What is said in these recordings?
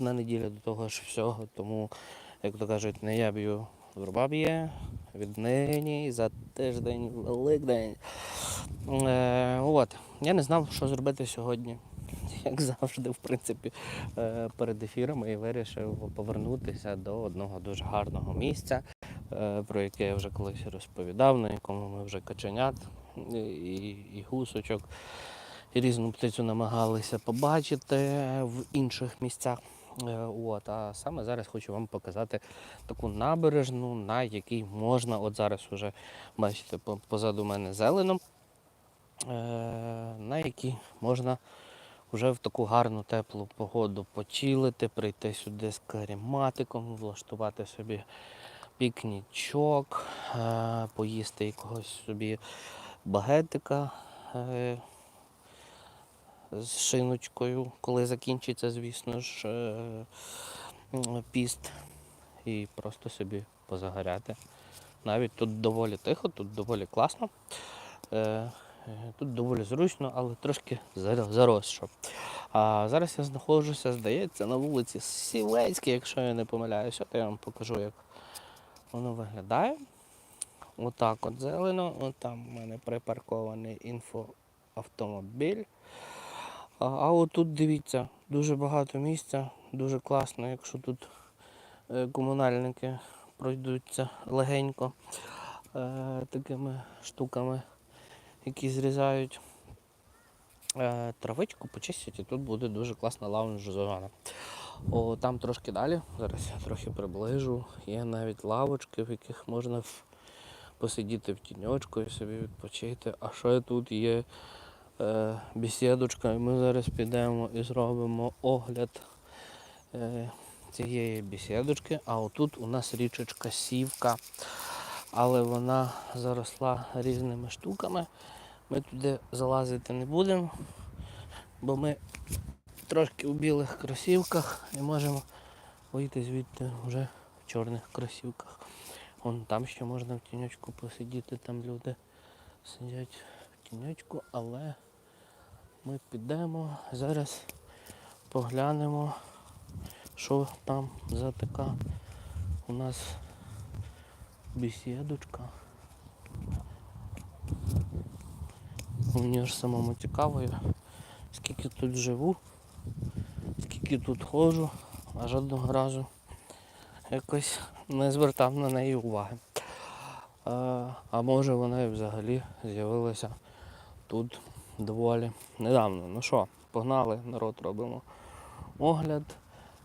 на неділя до того ж всього, тому, як то кажуть, не я б'ю, верба б'є, віднині за тиждень, великдень. Е, от. Я не знав, що зробити сьогодні. Як завжди, в принципі, е, перед ефірами і вирішив повернутися до одного дуже гарного місця, е, про яке я вже колись розповідав, на якому ми вже каченят і, і гусочок, і різну птицю намагалися побачити в інших місцях. Е, От, а саме зараз хочу вам показати таку набережну, на якій можна, от зараз вже бачите, позаду мене зелено, е, на якій можна вже в таку гарну теплу погоду почилити, прийти сюди з карематиком, влаштувати собі пікнічок, е, поїсти якогось собі багетика з шиночкою, коли закінчиться, звісно ж, е, піст, і просто собі позагоряти. Навіть тут доволі тихо, тут доволі класно. Е, е, Тут доволі зручно, але трошки зар- заросшо. А зараз я знаходжуся, здається, на вулиці Сівецькій, якщо я не помиляюся, то я вам покажу, як воно виглядає. Отак от зелено, от там в мене припаркований інфоавтомобіль. А, а отут дивіться, дуже багато місця, дуже класно, якщо тут е, комунальники пройдуться легенько е, такими штуками, які зрізають е, травичку, почистять, і тут буде дуже класна лаунж-зона. О, там трошки далі, зараз я трохи приближу. Є навіть лавочки, в яких можна посидіти в тіньочку і собі відпочити. А ще тут є е, бесідочка, і ми зараз підемо і зробимо огляд е, цієї бесідочки. А отут у нас річечка Сівка, але вона заросла різними штуками. Ми туди залазити не будемо, бо ми трошки у білих кросівках і можемо вийти звідти вже в чорних кросівках. Вон там ще можна в тіньочку посидіти, там люди сидять в тіньочку, але ми підемо зараз поглянемо, що там за така у нас бесідочка. Мені ж самому цікаво, скільки тут живу, скільки тут ходжу, а жодного разу якось не звертав на неї уваги. А, а може вона і взагалі з'явилася тут доволі недавно. Ну що, погнали, народ робимо огляд.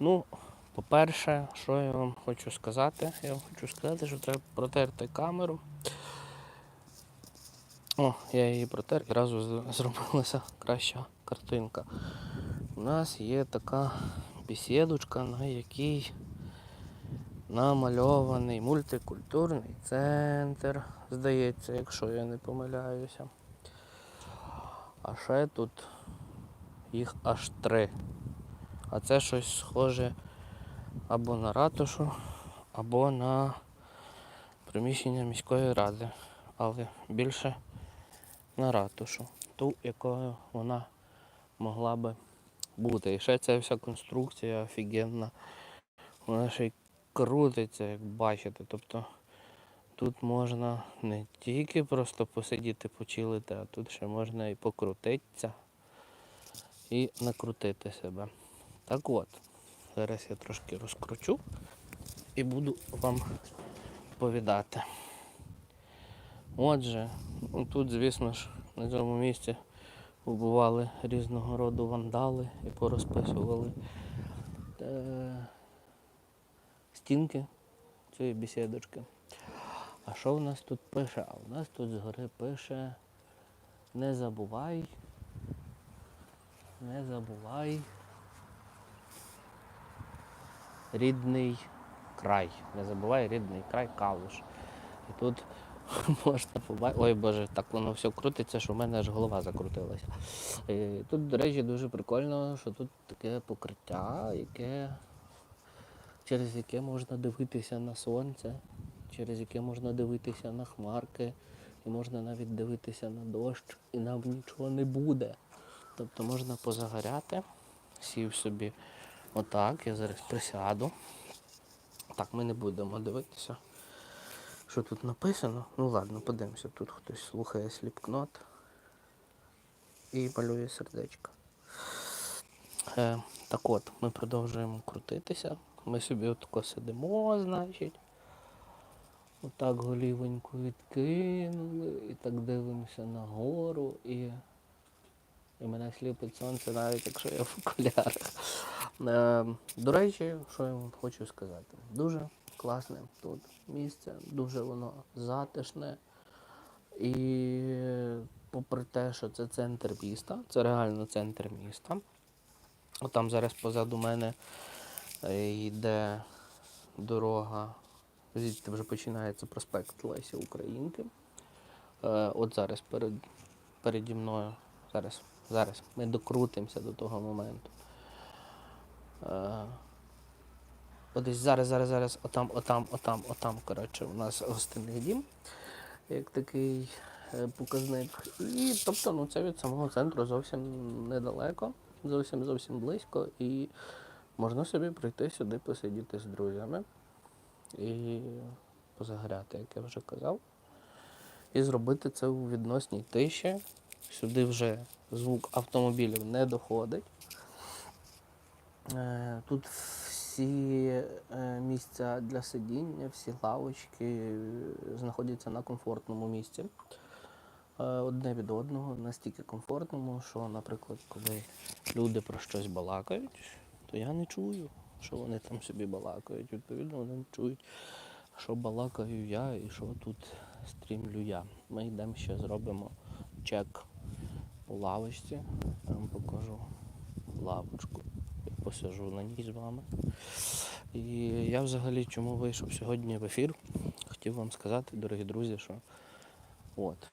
Ну, по-перше, що я вам хочу сказати? Я вам хочу сказати, що треба протерти камеру. О, я її протер, і одразу зробилася краща картинка. У нас є така бесідочка, на якій намальований мультикультурний центр, здається, якщо я не помиляюся. А ще тут їх аж три. А це щось схоже або на ратушу, або на приміщення міської ради. Але більше на ратушу, ту, якою вона могла би бути. І ще ця вся конструкція офігенна. Вона ще й крутиться, як бачите. Тобто тут можна не тільки просто посидіти, почилити, а тут ще можна і покрутитися і накрутити себе. Так от, зараз я трошки розкручу і буду вам повідати. Отже, ну, тут, звісно ж, на цьому місці побували різного роду вандали і порозписували е, стінки цієї бесідочки. А що в нас тут пише? А в нас тут згори пише не забувай, не забувай рідний край. Не забувай рідний край Калуш. І тут можна побачити. Ой Боже, так воно все крутиться, що в мене аж голова закрутилася. І тут, до речі, дуже прикольно, що тут таке покриття, яке, через яке можна дивитися на сонце, через яке можна дивитися на хмарки, і можна навіть дивитися на дощ, і нам нічого не буде. Тобто можна позагоряти, сів собі Отак, я зараз присяду. Так, ми не будемо дивитися, що тут написано. Ну ладно, подивимося, тут хтось слухає сліпкнот і малює сердечко. Е, так от, ми продовжуємо крутитися. Ми собі отако сидимо, значить. Отак голівоньку відкинули і так дивимося нагору і, і мене сліпить сонце, навіть якщо я в окулярах. Е, до речі, що я вам хочу сказати. Дуже класне тут місце, дуже воно затишне. І попри те, що це центр міста, це реально центр міста. От там зараз позаду мене е, йде дорога, звідти вже починається проспект Лесі Українки. Е, От зараз перед, переді мною, зараз, зараз ми докрутимося до того моменту. Е, От десь зараз, зараз, зараз, отам, отам, отам, отам, коротше, у нас гостинний дім, як такий е, показник. І тобто, ну це від самого центру зовсім недалеко, зовсім зовсім близько. І можна собі прийти сюди, посидіти з друзями і позагряти, як я вже казав. І зробити це у відносній тиші. Сюди вже звук автомобілів не доходить. Е, Тут всі е, місця для сидіння, всі лавочки е, знаходяться на комфортному місці. Одне від одного настільки комфортному, що, наприклад, коли люди про щось балакають, то я не чую, що вони там собі балакають. Відповідно, вони чують, що балакаю я і що тут стрімлю я. Ми йдемо ще зробимо чек у лавочці. Я вам покажу лавочку. Я посижу на ній з вами. І я взагалі чому вийшов сьогодні в ефір? Хотів вам сказати, дорогі друзі, що от,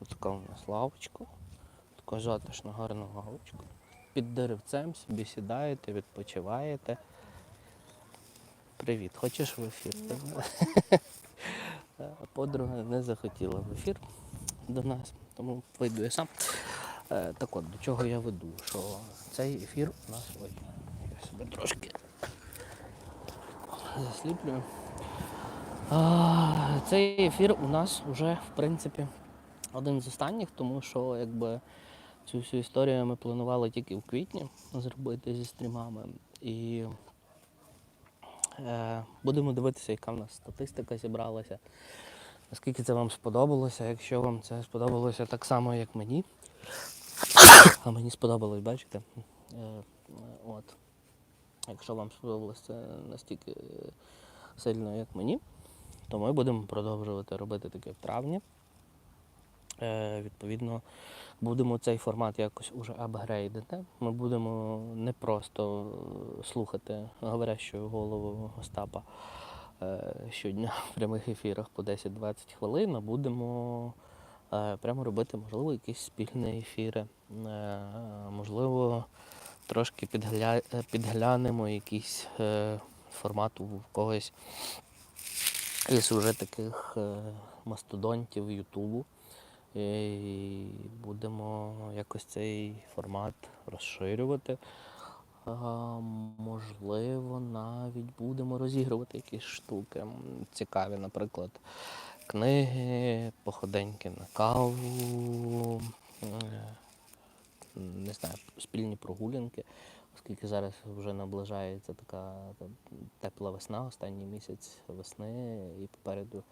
от така у нас лавочка, така затишна, гарна лавочка. Під деревцем собі сідаєте, відпочиваєте. Привіт, хочеш в ефір? Е, Подруга не захотіла в ефір до нас, тому вийду я сам. Е, Так от, до чого я веду, що цей ефір у нас. Ой, я себе трошки засліплюю. Цей ефір у нас вже, в принципі, один з останніх, тому що якби цю всю історію ми планували тільки в квітні зробити зі стрімами. І е, будемо дивитися, яка в нас статистика зібралася. Наскільки це вам сподобалося, якщо вам це сподобалося так само, як мені. А мені сподобалось, бачите? Е, От. Якщо вам сподобалось це настільки е, сильно, як мені, то ми будемо продовжувати робити таке в травні. Е, відповідно, будемо цей формат якось уже апгрейдити. Ми будемо не просто е, слухати говорящу голову Остапа е, щодня в прямих ефірах по 10-20 хвилин, а будемо прямо робити, можливо, якісь спільні ефіри. Можливо, трошки підгля... підглянемо якийсь формат у когось із уже таких мастодонтів Ютубу. І будемо якось цей формат розширювати. Можливо, навіть будемо розігрувати якісь штуки цікаві, наприклад, книги, походеньки на каву, е, не знаю, спільні прогулянки, оскільки зараз вже наближається така тепла весна, останній місяць весни і попереду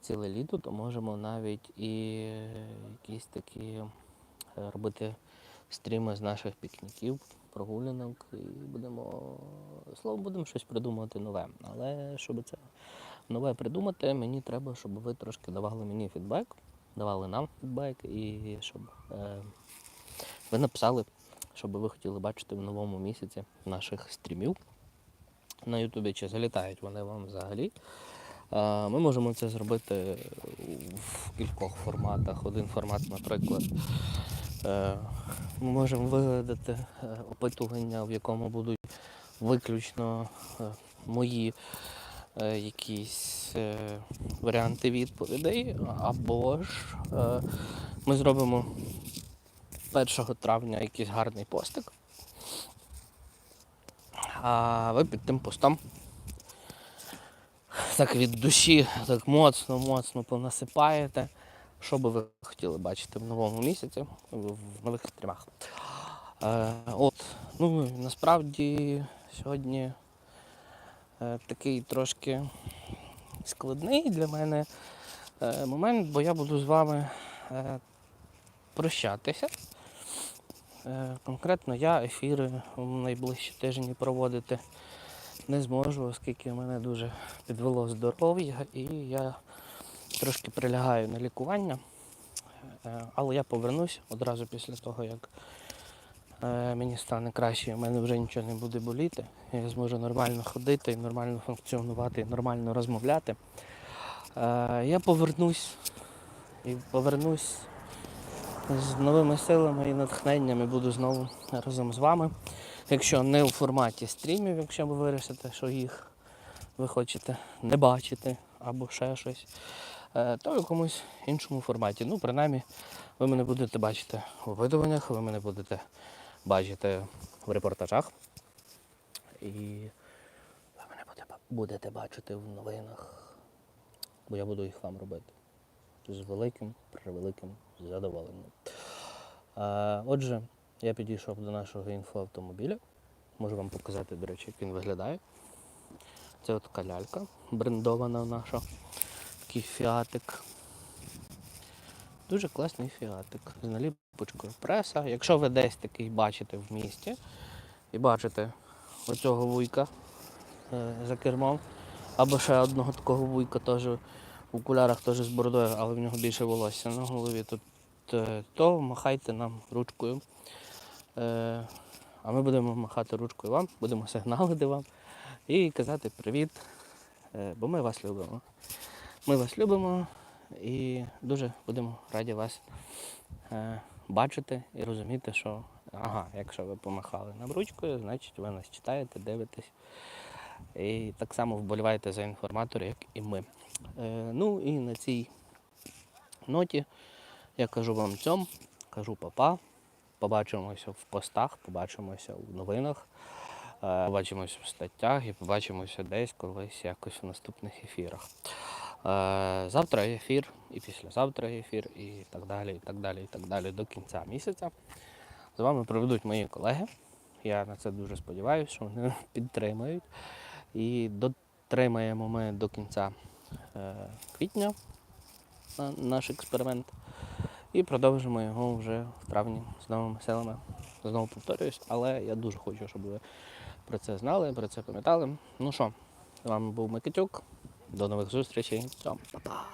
ціле літо, то можемо навіть і якісь такі е, робити стріми з наших пікніків, прогулянок, і будемо, словом, будемо щось придумувати нове. Але щоб це нове придумати, мені треба, щоб ви трошки давали мені фідбек, давали нам фідбек, і щоб е, ви написали, що ви хотіли бачити в новому місяці наших стрімів на Ютубі, чи залітають вони вам взагалі. Ми можемо це зробити в кількох форматах. Один формат, наприклад, е, ми можемо вигадати е, опитування, в якому будуть виключно е, мої якісь варіанти відповідей, або ж ми зробимо 1 травня якийсь гарний постик. А ви під тим постом так від душі, так моцно, моцно понасипаєте. Що би ви хотіли бачити в новому місяці, в нових стрімах. Е, от, ну насправді сьогодні е, такий трошки складний для мене е, момент, бо я буду з вами е, прощатися. Е, конкретно я ефіри в найближчі тижні проводити не зможу, оскільки мене дуже підвело здоров'я і я трошки прилягаю на лікування. Е, Але я повернусь одразу після того, як е, мені стане краще, у мене вже нічого не буде боліти. Я зможу нормально ходити, нормально функціонувати, і нормально розмовляти. Е, Я повернусь і повернусь з новими силами і натхненнями буду знову разом з вами. Якщо не у форматі стрімів, якщо ви вирішите, що їх ви хочете не бачити або ще щось, е, то в якомусь іншому форматі. Ну, принаймні, ви мене будете бачити у видаваннях, ви мене будете бачити в репортажах. І ви мене будете бачити в новинах, бо я буду їх вам робити. З великим, превеликим задоволенням. Е, Отже, я підійшов до нашого інфоавтомобіля. Можу вам показати, до речі, як він виглядає. Це от калялька брендована наша. Такий фіатик. Дуже класний фіатик з наліпочкою преса. Якщо ви десь такий бачите в місті і бачите оцього вуйка е, за кермом, або ще одного такого вуйка теж в окулярах теж з бородою, але в нього більше волосся на голові, тут, то махайте нам ручкою. Е, А ми будемо махати ручкою вам, будемо сигналити вам і казати привіт, е, бо ми вас любимо. Ми вас любимо і дуже будемо раді вас е, бачити і розуміти, що ага, якщо ви помахали нам ручкою, значить ви нас читаєте, дивитесь. І так само вболіваєте за інформатора, як і ми. Е, ну і на цій ноті я кажу вам цьом, кажу папа. Побачимося в постах, побачимося в новинах, е, побачимося в статтях і побачимося десь колись якось в наступних ефірах. Е, Завтра ефір, і післязавтра ефір, і так далі, і так далі, і так далі до кінця місяця. З вами проведуть мої колеги. Я на це дуже сподіваюся, що вони підтримають. І дотримаємо ми до кінця е, квітня наш експеримент. І продовжимо його вже в травні з новими силами. Знову повторююсь, але я дуже хочу, щоб ви про це знали, про це пам'ятали. Ну що, з вами був Микитюк. До нових зустрічей. Па-па.